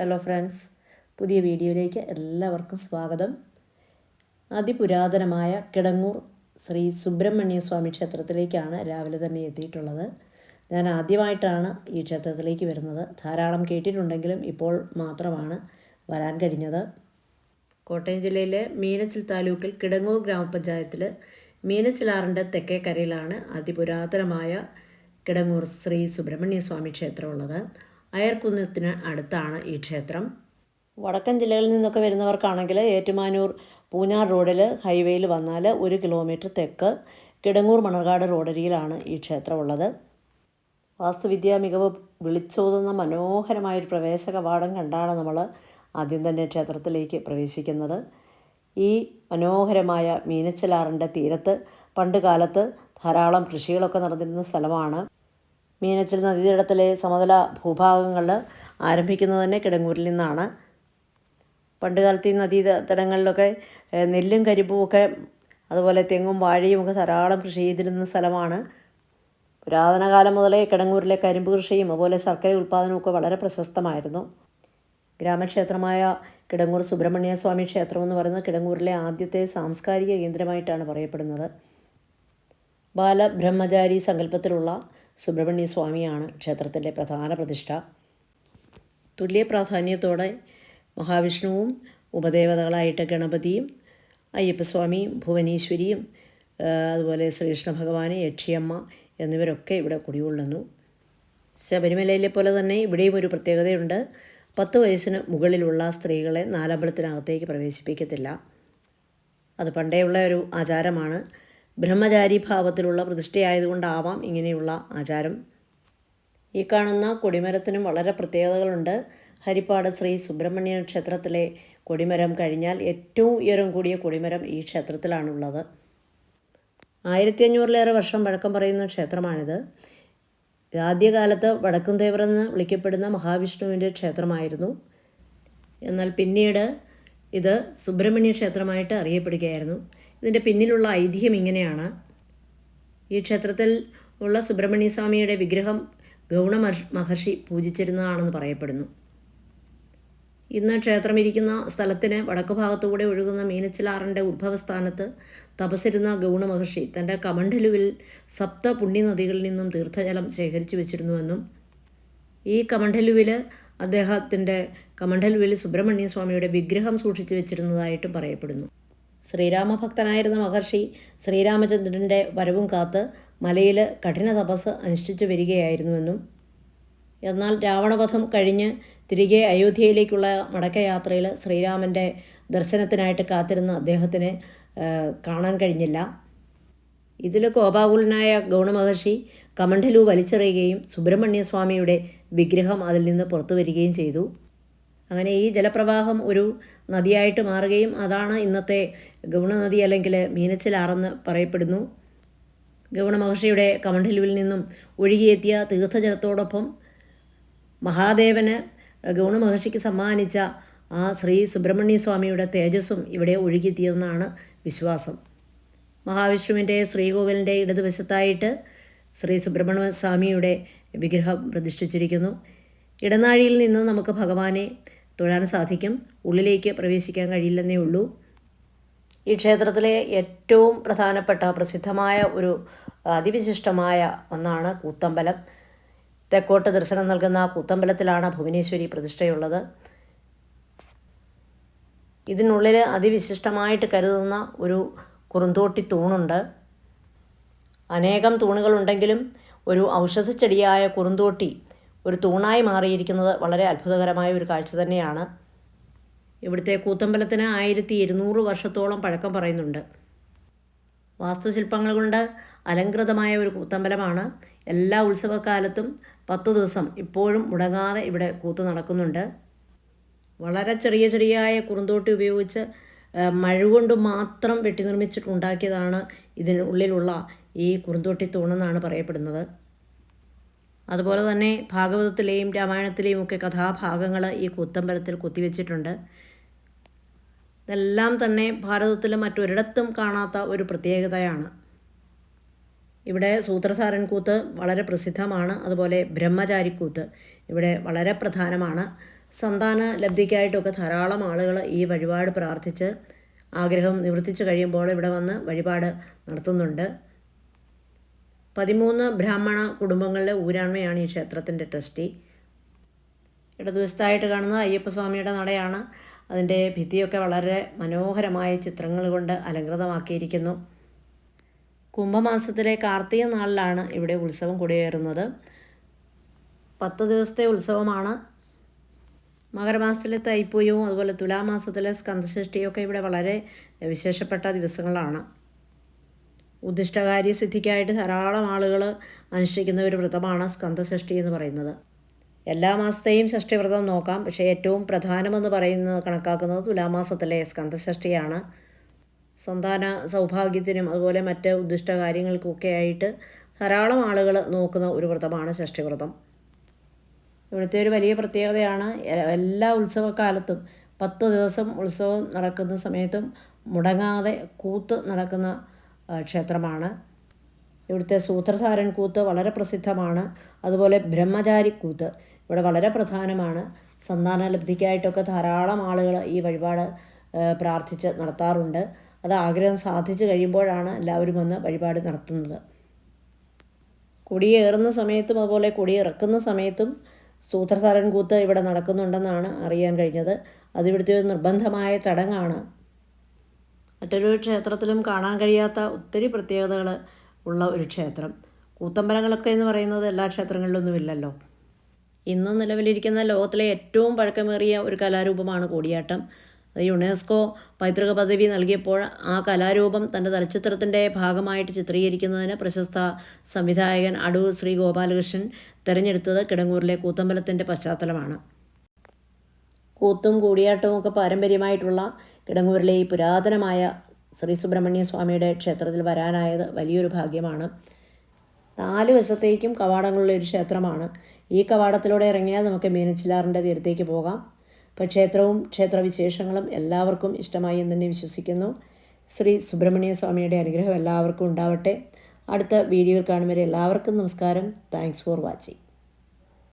Hello friends പുതിയ വീഡിയോയിലേക്ക് എല്ലാവർക്കും സ്വാഗതം. അതിപുരാതനമായ കിടങ്ങൂർ ശ്രീ സുബ്രഹ്മണ്യ സ്വാമി ക്ഷേത്രത്തിലേക്കാണ് രാവിലെ തന്നെ എത്തിയിട്ടുള്ളത്. ഞാൻ ആദ്യമായിട്ടാണ് ഈ ക്ഷേത്രത്തിലേക്ക് വരുന്നത്. ധാരാളം കേട്ടിട്ടുണ്ടെങ്കിലും ഇപ്പോൾ മാത്രമാണ് വരാൻ കഴിഞ്ഞത്. കോട്ടയം ജില്ലയിലെ മീനച്ചിൽ താലൂക്കിൽ കിടങ്ങൂർ ഗ്രാമപഞ്ചായത്തിൽ മീനച്ചിലാറിന്റെ തെക്കേക്കരയിലാണ് അതിപുരാതനമായ കിടങ്ങൂർ ശ്രീ സുബ്രഹ്മണ്യ സ്വാമി ക്ഷേത്രമുള്ളത്. അയർക്കുന്നത്തിന് അടുത്താണ് ഈ ക്ഷേത്രം. വടക്കൻ ജില്ലകളിൽ നിന്നൊക്കെ വരുന്നവർക്കാണെങ്കിൽ ഏറ്റുമാനൂർ പൂഞ്ഞാർ റോഡിൽ ഹൈവേയിൽ വന്നാൽ ഒരു കിലോമീറ്റർ തെക്ക് കിടങ്ങൂർ മണർകാട് റോഡരിയിലാണ് ഈ ക്ഷേത്രമുള്ളത്. വാസ്തുവിദ്യ മികവ് വിളിച്ചോതുന്ന മനോഹരമായൊരു പ്രവേശ കവാടം കണ്ടാണ് നമ്മൾ ആദ്യം തന്നെ ക്ഷേത്രത്തിലേക്ക് പ്രവേശിക്കുന്നത്. ഈ മനോഹരമായ മീനച്ചിലാറിന്റെ തീരത്ത് പണ്ട് കാലത്ത് ധാരാളം കൃഷികളൊക്കെ നടന്നിരുന്ന സ്ഥലമാണ്. മീനച്ചിൽ നദീതടത്തിലെ സമതല ഭൂഭാഗങ്ങളിൽ ആരംഭിക്കുന്നത് തന്നെ കിടങ്ങൂരിൽ നിന്നാണ്. പണ്ടുകാലത്ത് ഈ നദീ തടങ്ങളിലൊക്കെ നെല്ലും കരിമ്പുമൊക്കെ അതുപോലെ തെങ്ങും വാഴയും ഒക്കെ ധാരാളം കൃഷി ചെയ്തിരുന്ന സ്ഥലമാണ്. പുരാതന കാലം മുതലേ കിടങ്ങൂരിലെ കരിമ്പ് കൃഷിയും അതുപോലെ ശർക്കര ഉൽപ്പാദനവും വളരെ പ്രശസ്തമായിരുന്നു. ഗ്രാമക്ഷേത്രമായ കിടങ്ങൂർ സുബ്രഹ്മണ്യ സ്വാമി ക്ഷേത്രം എന്ന് പറയുന്നത് കിടങ്ങൂരിലെ ആദ്യത്തെ സാംസ്കാരിക കേന്ദ്രമായിട്ടാണ് പറയപ്പെടുന്നത്. ബാലബ്രഹ്മചാരി സങ്കല്പത്തിലുള്ള സുബ്രഹ്മണ്യ സ്വാമിയാണ് ക്ഷേത്രത്തിന്റെ പ്രധാന പ്രതിഷ്ഠ. തുല്യ പ്രാധാന്യത്തോടെ മഹാവിഷ്ണുവും ഉപദേവതകളായിട്ട് ഗണപതിയും അയ്യപ്പസ്വാമിയും ഭുവനീശ്വരിയും അതുപോലെ ശ്രീകൃഷ്ണ ഭഗവാന് യക്ഷിയമ്മ എന്നിവരൊക്കെ ഇവിടെ കുടികൊള്ളുന്നു. ശബരിമലയിലെ പോലെ തന്നെ ഇവിടെയും ഒരു പ്രത്യേകതയുണ്ട്. പത്ത് വയസ്സിന് മുകളിലുള്ള സ്ത്രീകളെ നാലമ്പലത്തിനകത്തേക്ക് പ്രവേശിപ്പിക്കത്തില്ല. അത് പണ്ടേയുള്ള ഒരു ആചാരമാണ്. ബ്രഹ്മചാരി ഭാവത്തിലുള്ള പ്രതിഷ്ഠയായതുകൊണ്ടാവാം ഇങ്ങനെയുള്ള ആചാരം. ഈ കാണുന്ന കൊടിമരത്തിനും വളരെ പ്രത്യേകതകളുണ്ട്. ഹരിപ്പാട് ശ്രീ സുബ്രഹ്മണ്യ ക്ഷേത്രത്തിലെ കൊടിമരം കഴിഞ്ഞാൽ ഏറ്റവും ഉയരം കൂടിയ കൊടിമരം ഈ ക്ഷേത്രത്തിലാണുള്ളത്. ആയിരത്തി അഞ്ഞൂറിലേറെ വർഷം പഴക്കം പറയുന്ന ക്ഷേത്രമാണിത്. ആദ്യകാലത്ത് വടക്കുംതേവർ എന്ന് വിളിക്കപ്പെടുന്ന മഹാവിഷ്ണുവിന്റെ ക്ഷേത്രമായിരുന്നു. എന്നാൽ പിന്നീട് ഇത് സുബ്രഹ്മണ്യ ക്ഷേത്രമായിട്ട് അറിയപ്പെടുകയായിരുന്നു. ഇതിന്റെ പിന്നിലുള്ള ഐതിഹ്യം ഇങ്ങനെയാണ്. ഈ ക്ഷേത്രത്തിൽ ഉള്ള സുബ്രഹ്മണ്യ സ്വാമിയുടെ വിഗ്രഹം ഗൗണ മഹർഷി പൂജിച്ചിരുന്നതാണെന്ന് പറയപ്പെടുന്നു. ഇന്ന് ക്ഷേത്രം ഇരിക്കുന്ന സ്ഥലത്തിന് വടക്കു ഭാഗത്തുകൂടെ ഒഴുകുന്ന മീനച്ചിലാറിന്റെ ഉത്ഭവസ്ഥാനത്ത് തപസിരുന്ന ഗൗണ മഹർഷി തന്റെ കമണ്ഡലുവിൽ സപ്ത പുണ്യനദികളിൽ നിന്നും തീർത്ഥജലം ശേഖരിച്ചു വെച്ചിരുന്നുവെന്നും ഈ കമണ്ഡലുവിൽ അദ്ദേഹത്തിന്റെ കമണ്ഡലുവിൽ സുബ്രഹ്മണ്യ സ്വാമിയുടെ വിഗ്രഹം സൂക്ഷിച്ചു വെച്ചിരുന്നതായിട്ടും പറയപ്പെടുന്നു. ശ്രീരാമഭക്തനായിരുന്ന മഹർഷി ശ്രീരാമചന്ദ്രന്റെ വരവും കാത്ത് മലയിൽ കഠിന തപസ് അനുഷ്ഠിച്ചു വരികയായിരുന്നുവെന്നും എന്നാൽ രാവണവധം കഴിഞ്ഞ് തിരികെ അയോധ്യയിലേക്കുള്ള മടക്കയാത്രയിൽ ശ്രീരാമന്റെ ദർശനത്തിനായിട്ട് കാത്തിരുന്ന അദ്ദേഹത്തിന് കാണാൻ കഴിഞ്ഞില്ല. ഇതിൽ കോപാകുലനായ ഗൗണമഹർഷി കമണ്ഡലു വലിച്ചെറിയുകയും സുബ്രഹ്മണ്യസ്വാമിയുടെ വിഗ്രഹം അതിൽ നിന്ന് പുറത്തു വരികയും ചെയ്തു. അങ്ങനെ ഈ ജലപ്രവാഹം ഒരു നദിയായിട്ട് മാറുകയും അതാണ് ഇന്നത്തെ ഗൗണനദി അല്ലെങ്കിൽ മീനച്ചിലാറെന്ന് പറയപ്പെടുന്നു. ഗൗണ മഹർഷിയുടെ കമണ്ഡലുവിൽ നിന്നും ഒഴുകിയെത്തിയ തീർത്ഥജലത്തോടൊപ്പം മഹാദേവന് ഗൗണ മഹർഷിക്ക് സമ്മാനിച്ച ആ ശ്രീ സുബ്രഹ്മണ്യ സ്വാമിയുടെ തേജസ്സും ഇവിടെ ഒഴുകിയെത്തിയെന്നാണ് വിശ്വാസം. മഹാവിഷ്ണുവിന്റെ ശ്രീകോവിലിന്റെ ഇടതുവശത്തായിട്ട് ശ്രീ സുബ്രഹ്മണ്യ സ്വാമിയുടെ വിഗ്രഹം പ്രതിഷ്ഠിച്ചിരിക്കുന്നു. ഇടനാഴിയിൽ നിന്ന് നമുക്ക് ഭഗവാനെ തൊഴാൻ സാധിക്കും. ഉള്ളിലേക്ക് പ്രവേശിക്കാൻ കഴിയില്ലെന്നേ ഉള്ളൂ. ഈ ക്ഷേത്രത്തിലെ ഏറ്റവും പ്രധാനപ്പെട്ട പ്രസിദ്ധമായ ഒരു അതിവിശിഷ്ടമായ ഒന്നാണ് കൂത്തമ്പലം. തെക്കോട്ട് ദർശനം നൽകുന്ന കൂത്തമ്പലത്തിലാണ് ഭുവനേശ്വരി പ്രതിഷ്ഠയുള്ളത്. ഇതിനുള്ളിൽ അതിവിശിഷ്ടമായിട്ട് കരുതുന്ന ഒരു കുറുന്തോട്ടി തൂണുണ്ട്. അനേകം തൂണുകളുണ്ടെങ്കിലും ഒരു ഔഷധച്ചെടിയായ കുറുന്തോട്ടി ഒരു തൂണായി മാറിയിരിക്കുന്നത് വളരെ അത്ഭുതകരമായ ഒരു കാഴ്ച തന്നെയാണ്. ഇവിടുത്തെ കൂത്തമ്പലത്തിന് ആയിരത്തി ഇരുന്നൂറ് വർഷത്തോളം പഴക്കം പറയുന്നുണ്ട്. വാസ്തുശില്പങ്ങൾ കൊണ്ട് അലങ്കൃതമായ ഒരു കൂത്തമ്പലമാണ്. എല്ലാ ഉത്സവകാലത്തും പത്ത് ദിവസം ഇപ്പോഴും മുടങ്ങാതെ ഇവിടെ കൂത്ത് നടക്കുന്നുണ്ട്. വളരെ ചെറിയ ചെറിയായ കുറുന്തോട്ടി ഉപയോഗിച്ച് ആ, മഴ കൊണ്ട് മാത്രം വെട്ടി നിർമ്മിച്ചിട്ടുണ്ടാക്കിയതാണ് ഇതിനുള്ളിലുള്ള ഈ കുറുന്തോട്ടി തൂണെന്നാണ് പറയപ്പെടുന്നത്. അതുപോലെ തന്നെ ഭാഗവതത്തിലെയും രാമായണത്തിലെയും ഒക്കെ കഥാഭാഗങ്ങൾ ഈ കൂത്തമ്പലത്തിൽ കുത്തിവെച്ചിട്ടുണ്ട്. ഇതെല്ലാം തന്നെ ഭാരതത്തിൽ മറ്റൊരിടത്തും കാണാത്ത ഒരു പ്രത്യേകതയാണ്. ഇവിടെ സൂത്രധാരൻ കൂത്ത് വളരെ പ്രസിദ്ധമാണ്. അതുപോലെ ബ്രഹ്മചാരിക്കൂത്ത് ഇവിടെ വളരെ പ്രധാനമാണ്. സന്താന ലബ്ധിക്കായിട്ടൊക്കെ ധാരാളം ആളുകൾ ഈ വഴിപാട് പ്രാർത്ഥിച്ച് ആഗ്രഹം നിവർത്തിച്ചു കഴിയുമ്പോൾ ഇവിടെ വന്ന് വഴിപാട് നടത്തുന്നുണ്ട്. പതിമൂന്ന് ബ്രാഹ്മണ കുടുംബങ്ങളിലെ ഊരാണ്മയാണ് ഈ ക്ഷേത്രത്തിന്റെ ട്രസ്റ്റി. ഇടതുവശത്തായിട്ട് കാണുന്നത് അയ്യപ്പസ്വാമിയുടെ നടയാണ്. അതിന്റെ ഭിത്തിയൊക്കെ വളരെ മനോഹരമായ ചിത്രങ്ങൾ കൊണ്ട് അലങ്കൃതമാക്കിയിരിക്കുന്നു. കുംഭമാസത്തിലെ കാർത്തിക നാളിലാണ് ഇവിടെ ഉത്സവം കൊടിയേറുന്നത്. പത്ത് ദിവസത്തെ ഉത്സവമാണ്. മകരമാസത്തിലെ തൈപ്പൂയവും അതുപോലെ തുലാമാസത്തിലെ സ്കന്ധഷഷ്ടിയൊക്കെ ഇവിടെ വളരെ വിശേഷപ്പെട്ട ദിവസങ്ങളാണ്. ഉദ്ദിഷ്ടകാര്യ സിദ്ധിക്കായിട്ട് ധാരാളം ആളുകൾ അനുഷ്ഠിക്കുന്ന ഒരു വ്രതമാണ് സ്കന്ധഷഷ്ടി എന്ന് പറയുന്നത്. എല്ലാ മാസത്തെയും ഷഷ്ടിവ്രതം നോക്കാം. പക്ഷേ ഏറ്റവും പ്രധാനമെന്ന് പറയുന്നത് കണക്കാക്കുന്നത് തുലാമാസത്തിലെ സ്കന്ധഷഷ്ടിയാണ് സന്താന സൗഭാഗ്യത്തിനും അതുപോലെ മറ്റ് ഉദ്ദിഷ്ട കാര്യങ്ങൾക്കൊക്കെ ആയിട്ട് ധാരാളം ആളുകൾ നോക്കുന്ന ഒരു വ്രതമാണ് ഷഷ്ടിവ്രതം. ഇവിടുത്തെ ഒരു വലിയ പ്രത്യേകതയാണ് എല്ലാ ഉത്സവകാലത്തും പത്ത് ദിവസം ഉത്സവം നടക്കുന്ന സമയത്തും മുടങ്ങാതെ കൂത്ത് നടക്കുന്ന ക്ഷേത്രമാണ്. ഇവിടുത്തെ സൂത്രധാരൻ കൂത്ത് വളരെ പ്രസിദ്ധമാണ്. അതുപോലെ ബ്രഹ്മചാരി കൂത്ത് ഇവിടെ വളരെ പ്രധാനമാണ്. സന്താന ലബ്ധിക്കായിട്ടൊക്കെ ധാരാളം ആളുകൾ ഈ വഴിപാട് പ്രാർത്ഥിച്ച് നടത്താറുണ്ട്. അത് ആഗ്രഹം സാധിച്ചു കഴിയുമ്പോഴാണ് എല്ലാവരും വന്ന് വഴിപാട് നടത്തുന്നത്. കൊടിയേറുന്ന സമയത്തും അതുപോലെ കൊടിയിറക്കുന്ന സമയത്തും സൂത്രധാരൻ കൂത്ത് ഇവിടെ നടക്കുന്നുണ്ടെന്നാണ് അറിയാൻ കഴിഞ്ഞത്. അതിവിടുത്തെ ഒരു നിർബന്ധമായ ചടങ്ങാണ്. മറ്റൊരു ക്ഷേത്രത്തിലും കാണാൻ കഴിയാത്ത ഒത്തിരി പ്രത്യേകതകൾ ഉള്ള ഒരു ക്ഷേത്രം. കൂത്തമ്പലങ്ങളൊക്കെ എന്ന് പറയുന്നത് എല്ലാ ക്ഷേത്രങ്ങളിലൊന്നും ഇല്ലല്ലോ ഇന്നും നിലവിലിരിക്കുന്ന ലോകത്തിലെ ഏറ്റവും പഴക്കമേറിയ ഒരു കലാരൂപമാണ് കൂടിയാട്ടം. യുനെസ്കോ പൈതൃക പദവി നൽകിയപ്പോൾ ആ കലാരൂപം തന്റെ തലച്ചിത്രത്തിന്റെ ഭാഗമായിട്ട് ചിത്രീകരിക്കുന്നതിന് പ്രശസ്ത സംവിധായകൻ അടൂർ ശ്രീ ഗോപാലകൃഷ്ണൻ തിരഞ്ഞെടുത്തത് കിടങ്ങൂരിലെ കൂത്തമ്പലത്തിന്റെ പശ്ചാത്തലമാണ്. കൂത്തും കൂടിയാട്ടവും ഒക്കെ പാരമ്പര്യമായിട്ടുള്ള കിടങ്ങൂരിലെ ഈ പുരാതനമായ ശ്രീ സുബ്രഹ്മണ്യ സ്വാമിയുടെ ക്ഷേത്രത്തിൽ വരാനായത് വലിയൊരു ഭാഗ്യമാണ്. നാല് വശത്തേക്കും കവാടങ്ങളുള്ള ഒരു ക്ഷേത്രമാണ്. ഈ കവാടത്തിലൂടെ ഇറങ്ങിയാൽ നമുക്ക് മീനച്ചിലാറിന്റെ തീരത്തേക്ക് പോകാം. അപ്പോൾ ക്ഷേത്രവും ക്ഷേത്രവിശേഷങ്ങളും എല്ലാവർക്കും ഇഷ്ടമായി എന്ന് തന്നെ വിശ്വസിക്കുന്നു. ശ്രീ സുബ്രഹ്മണ്യ സ്വാമിയുടെ അനുഗ്രഹം എല്ലാവർക്കും ഉണ്ടാവട്ടെ. അടുത്ത വീഡിയോയിൽ കാണും വരെ എല്ലാവർക്കും നമസ്കാരം. Thanks for watching.